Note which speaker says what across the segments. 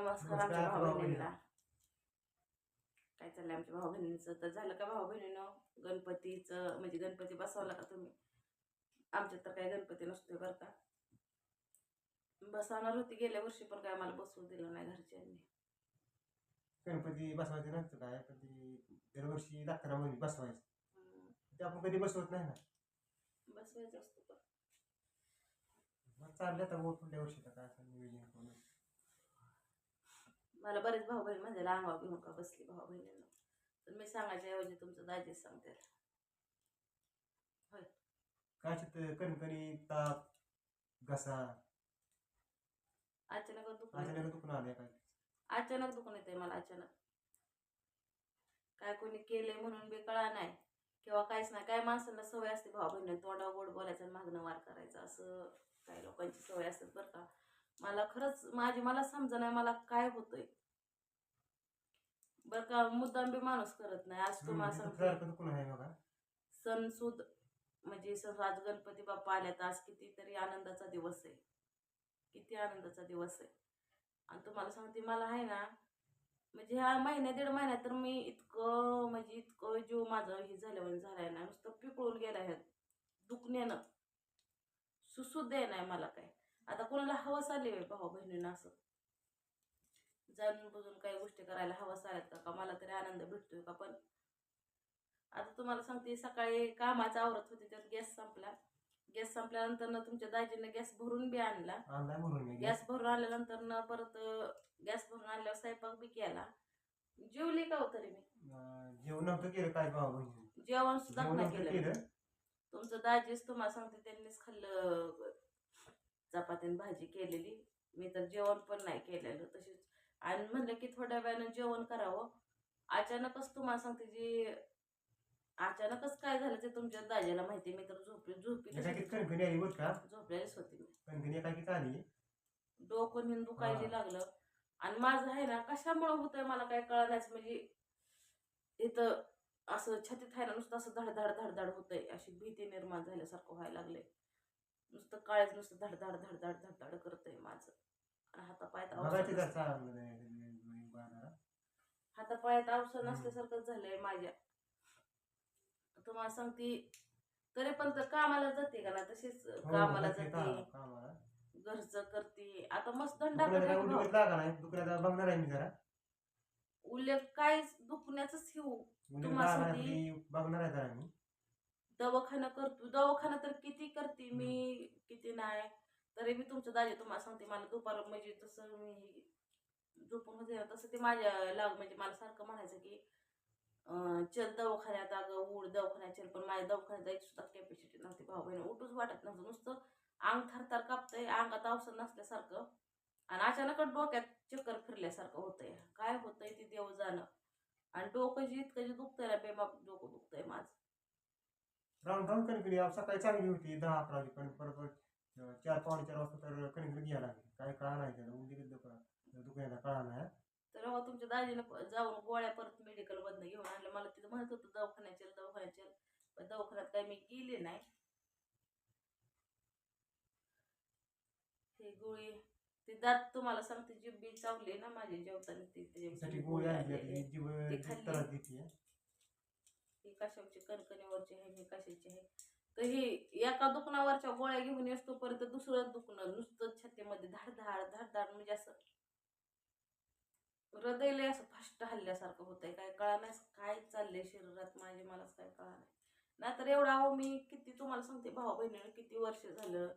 Speaker 1: नमस्कार आमच्या भाऊ काय चाललंय आमच्या भाऊ बहिणींचं तर झालं का भाऊ बहिणीनं गणपतीचं म्हणजे गणपती बसवला का तुम्ही? आमच्यात तर काही गणपती नसतोय बरं का. बसवणार होती गेल्या वर्षी पण काय मला बसवू दिलं नाही घरच्यांनी.
Speaker 2: गणपती बसवायचे नसतं काय? पण ती दरवर्षी लागताना म्हणजे बसवायचं. ते आपण कधी बसवत नाही ना.
Speaker 1: बसवायचं असतं पण.
Speaker 2: मग चाललं तर मग पुढल्या वर्षी काय असं नियोजन करून.
Speaker 1: मला बरेच भाऊ बहीण म्हणजे अंगावर घेऊन का बसली भाऊ बहिणींना तर मी सांगायच्या ऐवजी तुमचं दाजीच सांगते
Speaker 2: काय तिथं कणकणी ताप घसा.
Speaker 1: अचानक
Speaker 2: दुखून काय?
Speaker 1: अचानक दुखून येते मला अचानक. काय कोणी केलंय म्हणून बी कळा नाही. किंवा काहीच नाही. काय माणसांना सवय असते भाऊ बहिणी तोंडावर गोड बोलायचं आणि मागणं वार करायचं. असं काही लोकांची सवय असते बरं का. मला खरंच माझी मला समजा नाही मला काय होतंय. बरं का मुद्दाम बी माणूस करत नाही. आज तुम्हाला सांगते
Speaker 2: बघा.
Speaker 1: सणसूद म्हणजे सण आज गणपती बाप्पा आल्यात. आज कितीतरी आनंदाचा दिवस आहे. किती आनंदाचा दिवस आहे. आणि तुम्हाला सांगते मला आहे ना म्हणजे ह्या महिन्या दीड महिन्यात तर मी इतकं म्हणजे इतकं जीव माझं हे झालं म्हणजे झालाय ना नुसतं पिकळून गेला ह्या दुखण्यानं. सुसू दे नाही मला काय. आता कोणाला हवस आली आहे भाऊ बहिणींना असं. जाणून बुजून काही गोष्टी करायला हवस आल्यात का? का मला तरी आनंद भेटतोय का? पण आता तुम्हाला सांगते सकाळी कामाचा आवरत होते तर गॅस संपला. गॅस संपल्यानंतर ना तुमच्या दाजीनं गॅस भरून बी आणला. गॅस. भरून आणल्यानंतर ना परत गॅस भरून आणल्यावर स्वयंपाक बी केला. जेवली का हो तरी मी?
Speaker 2: जेवण केलं काय
Speaker 1: जेवण सुद्धा केलं? तुमचं दाजीच तुम्हाला सांगते त्यांनीच खाल्लं चपात्याने भाजी केलेली. मी तर जेवण पण नाही केलेलं तशीच. आणि म्हणलं की थोड्या वेळानं जेवण करावं. अचानकच तुम्हाला सांगते जी अचानकच काय झालं ते तुमच्या दाजीला माहिती मी तर झोपली झोपी झोपलेलीच होती मी. डोकं निन दुखायला
Speaker 2: हा.
Speaker 1: लागलं. आणि माझं आहे ना कशामुळे होतंय मला काय कळायलाच म्हणजे इथं असं छातीत आहे ना नुसतं असं धड धड धड धड होतंय. अशी भीती निर्माण झाल्यासारखं व्हायला लागले नुसतं काळेच नुसतं धड धड धड धड धड धड करतंय माझं. आणि हातापायात औषध
Speaker 2: बाळाला.
Speaker 1: हातापायात औषध नसल्यासारखंच झालंय माझ्या. तुम्हाला सांगते तरी पण तर कामाला जाते का ना? तशीच
Speaker 2: हो,
Speaker 1: कामाला
Speaker 2: जाते.
Speaker 1: घरचं करते. आता मस्त
Speaker 2: काय
Speaker 1: करते
Speaker 2: उल्लेख नाही? दुखण्याचा बघणार आहे मी जरा.
Speaker 1: उल्लेख काय दुखण्याच घेऊ तुम्हाला
Speaker 2: मी बघणार आहे जरा मी.
Speaker 1: दवाखाना करतो. दवाखाना तर किती करते मी किती नाही. तरी मी तुमचं दाजी तुम्हाला सांगते मला दुपार म्हणजे जसं मी झोपून होते तसं ते माझ्या लाग म्हणजे मला सारखं म्हणायचं की चल दवाखान्यात अगं उड दवाखान्यात चल. पण माझ्या दवाखान्यात जायची सुद्धा कॅपॅसिटी नव्हती भाऊ बहिणी. उठूच वाटत नव्हतं. नुसतं अंग थरथर कापतंय अंगात औषध नसल्यासारखं. आणि अचानक डोक्यात चक्कर फिरल्यासारखं होतंय. काय होतंय ते देव जाणं. आणि डोकं जी इतकं जे दुखतंय ना बेमाप डोकं दुखतंय माझं.
Speaker 2: राऊंड राऊंड कणकणी सकाळी चांगली होती दहा अकरा वाजेपर्यंत परत परत चार पावणे चार वाजता तर कणकणी घ्यायला लागली. काय कळा नाही त्याला. दुखणं दुखण्याला कळा नाही.
Speaker 1: तर अहो तुमच्या दाजीनं जाऊन गोळ्या परत मेडिकल मधनं घेऊन आणलं. मला तिथं म्हणत होतं दवाखान्यात चल दवाखान्यात चल. पण दवाखान्यात काही मी गेले नाही. ते गोळी ते दात तुम्हाला सांगते जीभ बी चावली ना माझी जेवताना ती गोळी
Speaker 2: आणली. जीव
Speaker 1: ते
Speaker 2: जीव
Speaker 1: खाल्ली.
Speaker 2: त्रास देते.
Speaker 1: ही कशाची कणकणीवरची आहे ही कशाची आहे? तर ही एका दुखण्यावरच्या गोळ्या घेऊन येतो परत दुसरं दुखणं नुसतं छातीमध्ये धाड धाड धाड धाड म्हणजे असं हृदय लय असं फास्ट हल्ल्यासारखं होतंय. काय कळा नाही काय चाललंय शरीरात? माझे मलाच काय कळा नाही. नाहीतर एवढा अहो मी किती तुम्हाला सांगते भाऊ बहिणीनं किती वर्ष झालं?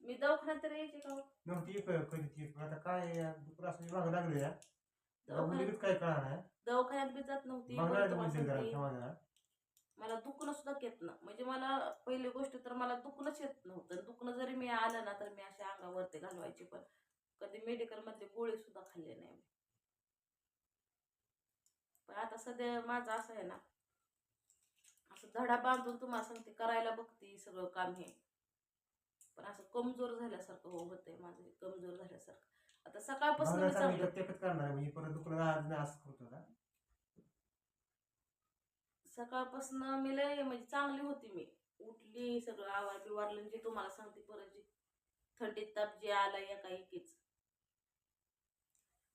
Speaker 1: मी दवाखान्यात तर यायचे का हो?
Speaker 2: नव्हती कधी आता काय मागं लागलो या?
Speaker 1: दवाखान्यात
Speaker 2: काय कळा नाही.
Speaker 1: दवाखान्यात बी जात नव्हती मला दुखणं सुद्धा येत ना. म्हणजे मला पहिली गोष्ट तर मला दुखणंच येत नव्हतं. दुखणं जरी मी आलं ना तर मी अशा अंगावरती घालवायची पण कधी मेडिकल मधले गोळी सुद्धा खाल्ले नाही मी. पण आता सध्या माझं असं आहे ना असं धडा बांधून तुम्हाला सांगते करायला बघते सगळं काम हे. पण असं कमजोर झाल्यासारखं हो होतंय माझं हे कमजोर झाल्यासारखं. आता सकाळपासून मी
Speaker 2: बघण्याचा मी
Speaker 1: चांगलं
Speaker 2: प्रत्येकच करणार आहे म्हणजे परत दुखणं आज नाही असं करतो का
Speaker 1: सकाळपासून मी लय म्हणजे चांगली होती मी. उठली सगळं आवार बिवारलं जे तुम्हाला सांगते परत जी थंडीत ताप जे आला या काही एकीच.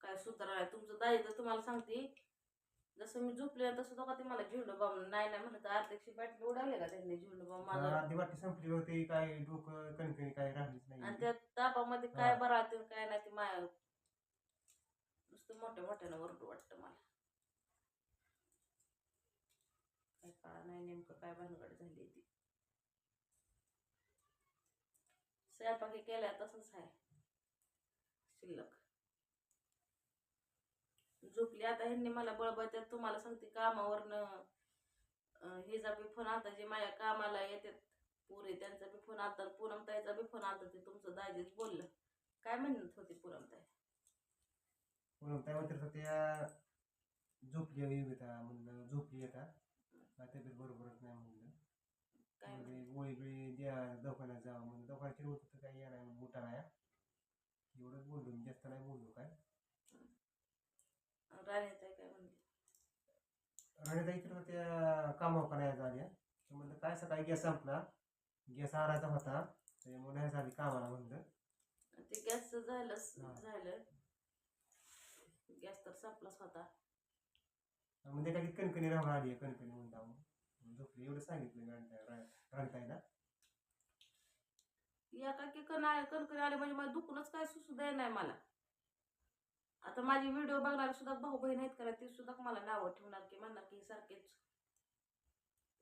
Speaker 1: काय सुधारणा आहे? तुमचं दायचं तुम्हाला सांगते जसं मी झोपले तसं दोघा ते मला झेंडू बाम नाही नाही म्हणलं तर अर्धेकशी बॅटरी उडावले का त्यांनी झेंडू बाम
Speaker 2: अर्धी वाटी संपली होती काय डोकं कणकणी काय राहिलीच
Speaker 1: आणि
Speaker 2: नाही
Speaker 1: त्या तापामध्ये काय. बरं राहते काय नाही ते माया नुसतं मोठ्या मोठ्यानं वरडू वाटतं मला. काय कळा नाही नेमकं काय भानगड झाली ती. स्वयंपाकी केल्या तसंच आहे. शिल्लक. झोपली आता ह्यांनी मला बळबळत्यात तुम्हाला सांगते कामावरनं हे जा बी फोन आता जे माझ्या कामाला येतात पुरे त्यांचा बी फोन आता पूनमताईचा बी फोन आता ते तुमचं दाजीच बोललं. काय म्हणत होती पूनमताई
Speaker 2: म्हणून त्या म्हणतात झोपली हवी म्हणलं झोपली येता काय तब्येत बरोबरच नाही म्हणलं.
Speaker 1: काय
Speaker 2: म्हणजे
Speaker 1: म्हणत
Speaker 2: गोळी बिळी द्या दवाखान्यात जावं म्हणलं. दवाखान्यात फिरवत होतं काही नाही मोठा नाही एवढंच बोललो मी जास्त नाही बोललो काय.
Speaker 1: राणीताई काय म्हणली?
Speaker 2: राणीताई इकडे होत्या कामावर आल्या. तर म्हणलं काय सकाळी गॅस संपला. गॅस आणायचा होता. त्याच्यामुळे नाही झाली कामाला म्हणलं.
Speaker 1: ते गॅस झालं
Speaker 2: हा.
Speaker 1: झालं. गॅस तर संपलाच होता.
Speaker 2: म्हणजे काय कणकणी राहून आली आहे कणकणी म्हणता झोपली. एवढं सांगितलं राणीताई राणीताईला
Speaker 1: एका की कणा कणकणी आले म्हणजे मला दुखणंच काय द्याय नाही मला. आता माझी व्हिडिओ बघणारे सुद्धा भाऊ बहीण आहेत करा ते सुद्धा मला नावं ठेवणार की म्हणणार की सारखेच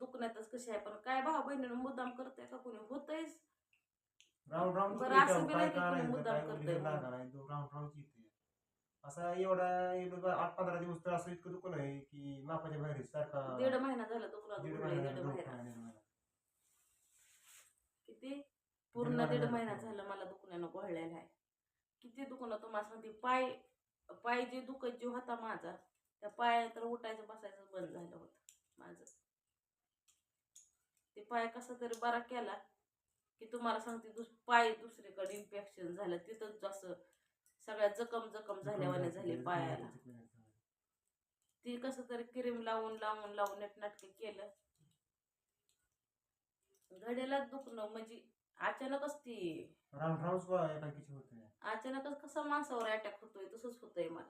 Speaker 1: दुखण्यातच कशी आहे. पण काय भाऊ बहिणीनं मुद्दाम करते का कोणी?
Speaker 2: राऊंड
Speaker 1: बरं, असं बी नाही की मुद्दाम करतंय म्हणून.
Speaker 2: राऊंड राऊंड येते असा एवढा एवढं आठ पंधरा दिवस तर असं इतकं दुकान आहे की मापाच्या बाहेर सारखा.
Speaker 1: दीड महिना झाला दुखणं
Speaker 2: दीड महिना
Speaker 1: दीड महिना. किती? पूर्ण दीड. महिना झालं मला दुखण्यानं घोळलेलं आहे किती दुखणं तुम्हाला सांगते पाय पाय जे दुखत जीव होता माझा त्या पाया तर उठायचं बसायचं बंद झालं होतं माझं. ते पाय कसा तरी बरा केला की तुम्हाला सांगते दुस पाय दुसरीकडे इन्फेक्शन झालं तिथंच असं सगळ्या जखम जखम झाल्यावाने झाले पायाला ती कसं तरी क्रीम लावून लावून लावून नेटनाटके केलं. घडेलाच दुखणं म्हणजे अचानकच ती अचानकच कसा माणसावर अटॅक होतोय तसंच होतंय मला.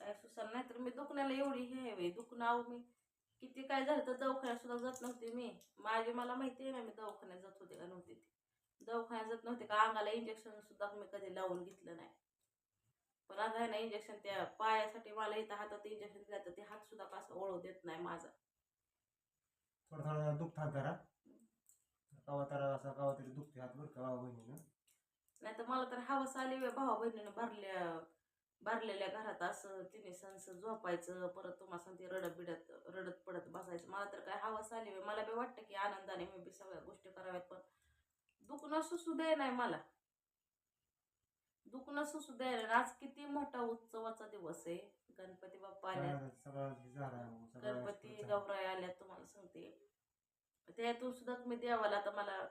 Speaker 1: काय सुसार नाही तर मी दुखण्याला एवढी हे आहे दुखणं मी. किती काय झालं तर दवाखान्यात सुद्धा जात नव्हते मी. माझी मला माहिती आहे ना मी दवाखान्यात जात होते का नव्हते ती. दवाखान्यात जात नव्हते. का अंगाला इंजेक्शन सुद्धा मी कधी लावून घेतलं नाही. पण आता आहे ना इंजेक्शन त्या पायासाठी मला इथं हातात इंजेक्शन दिलं तर ते हात सुद्धा कसं ओळू देत नाही माझा.
Speaker 2: थोडा थोडा दुखतात जरा कवा तर असा कवा तरी दुखते हात बरं का बाबा बहिणीनं?
Speaker 1: नाही तर मला तर हवस आली बे भावा बहिणीनं भरल्या भरलेल्या घरात असं तिने संस झोपायचं परत तुम्हाला सांगते रडत बिडत रडत पडत बसायचं. मला तर काय हवस आली बे मला बी वाटतं की आनंदाने मी बी सगळ्या गोष्टी कराव्यात पण दुखणं द्याय नाही मला. दुखणं द्याय नाही आज किती मोठा उत्सवाचा दिवस आहे. गणपती बाप्पा आल्या
Speaker 2: हे
Speaker 1: गणपती. गौराई आल्या तुम्हाला सांगते. त्यातून सुद्धा तुम्ही देवाला आता मला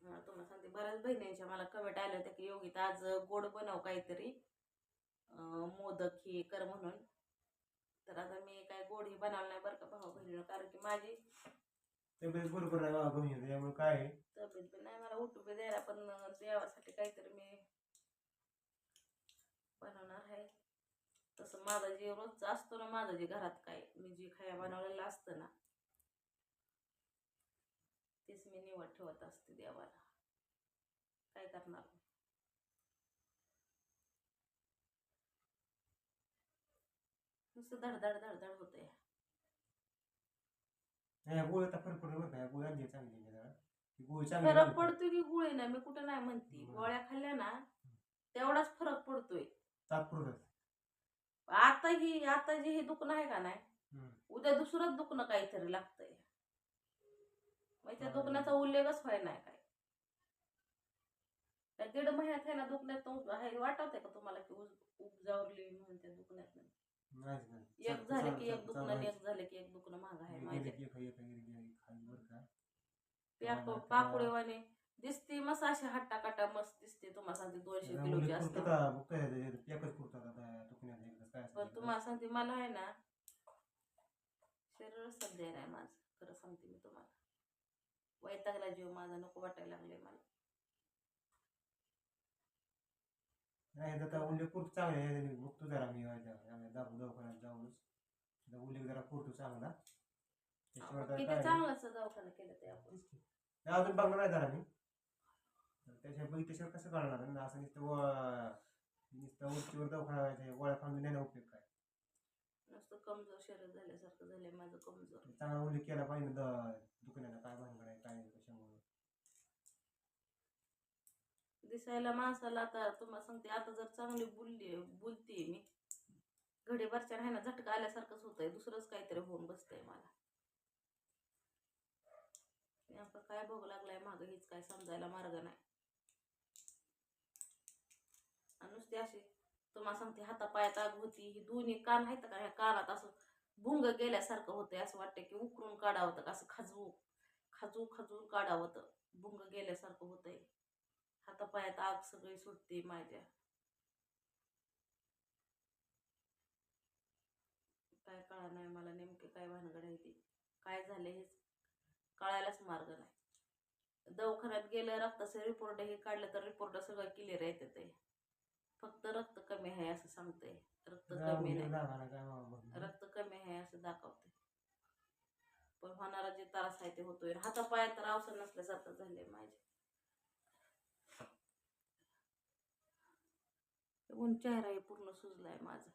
Speaker 1: तुम्हाला सांगते. बऱ्याच बहिणींच्या मला कमेंट आल्या होत्या की योगिता आज गोड बनव काहीतरी. मोदक ही कर म्हणून. तर आता मी काय गोड ही बनवलं नाही बरं का भाऊ बहिणीनं? कारण की माझी
Speaker 2: बहिणी. काय आहे,
Speaker 1: तब्येत बी नाही मला उठू बी द्यायला पण देवासाठी काहीतरी मी बनवणार आहे तसं माझं जे रोजचं असतो ना माझं जे घरात काय मी जे खाया बनवलेलं असतं ना तेच मी निवड ठेवत असते देवाला. काय करणार नुसतं धडधड धडधड होतंय.
Speaker 2: नाही गोळी आता फरक पडतो बरं का गोळी आणली चांगली आहे जरा. ती गोळी चांगली
Speaker 1: फरक
Speaker 2: लागते.
Speaker 1: पडतोय की गोळी नाही? मी कुठं नाही म्हणते.
Speaker 2: बरं.
Speaker 1: गोळ्या खाल्ल्या ना तेवढाच फरक पडतोय.
Speaker 2: तात्पुरतं
Speaker 1: आता ही आता जे हे दुखणं आहे का नाही. उद्या दुसरंच दुखणं काहीतरी लागतंय. मग त्या. दुखण्याचा उल्लेखच व्हाय नाही काय त्या दीड महिन्यात आहे ना दुखण्यात वाटत का तुम्हाला की उपजावरली म्हणून त्या दुखण्यात. एक झालं की एक दुखणं एक झालं की एक दुखणं महाग आहे
Speaker 2: तर-
Speaker 1: पाकुडेवाने दिसते मस्त अशी हट्टा काटा मस्त दिसते तुम्हाला सांगते दोनशे किलोची असते तुम्हाला सांगते मला आहे ना शरीर सध्या नाही माझं. खरं सांगते मी तुम्हाला. वैतागला जीव माझा नको वाटायला लागले मला.
Speaker 2: नाही तर आता उल्लेख पुरतं चांगले आहे बघतो जरा मी आम्ही दवाखान्यात जाऊनच. आता उल्लेख जरा पुरतो चांगला. त्याच्यावर
Speaker 1: आपण
Speaker 2: तर
Speaker 1: किती
Speaker 2: काय-
Speaker 1: चांगलाच दवाखाना केलं ते आपण.
Speaker 2: तेच की. नाही, अजून बघणार नाही जरा मी. तर त्याच्या बघितल्याशिवाय कसं कळणार आहे? ना असं नुसतं व- नुसतं उंचीवर दवाखाना व्हायचं गोळ्या खाऊन नाही उपयोग काय?
Speaker 1: नुसतं कमजोर शरीर झाल्यासारखं झालंय माझं कमजोर.
Speaker 2: चांगला उल्लेख केला पाहिजे द- दुकानाला काय भानगड आहे काय नाही कशामुळे.
Speaker 1: दिसायला माणसाला आता तुम्हाला सांगते आता जर चांगली बोलली बोलते मी घडीभरच्या आहे ना झटका आल्यासारखंच होतंय दुसरंच काहीतरी होऊन बसतंय मला. नेमकं काय भोग लागलाय मागं हेच काय समजायला मार्ग नाही. आणि नुसती अशी तुम्हाला सांगते हातापायात आग होती ही दोन्ही कान आहेत का ह्या कानात असं भुंग गेल्यासारखं होतंय असं वाटतं की उकरून काढावं होतं असं खाजवू खाजू खाजून काढावं तर भुंग गेल्यासारखं होतंय. हातापायात आग सगळी सुटते माझ्या. काय कळा नाही मला नेमके काय भानगड आहे ती? काय झाले हेच कळायलाच मार्ग नाही. दवाखान्यात गेलं रक्ताचे रिपोर्ट हे काढलं तर रिपोर्ट सगळं क्लिअर येते ते. फक्त रक्त कमी आहे असं सांगते रक्त कमी नाही.
Speaker 2: काय बाबा.
Speaker 1: रक्त कमी आहे असं दाखवते पण होणारा जे त्रास आहे ते होतोय. हातापायात तर अवसर नसल्यासारखं झालंय माझे चेहरा हे पूर्ण सुजलाय माझा.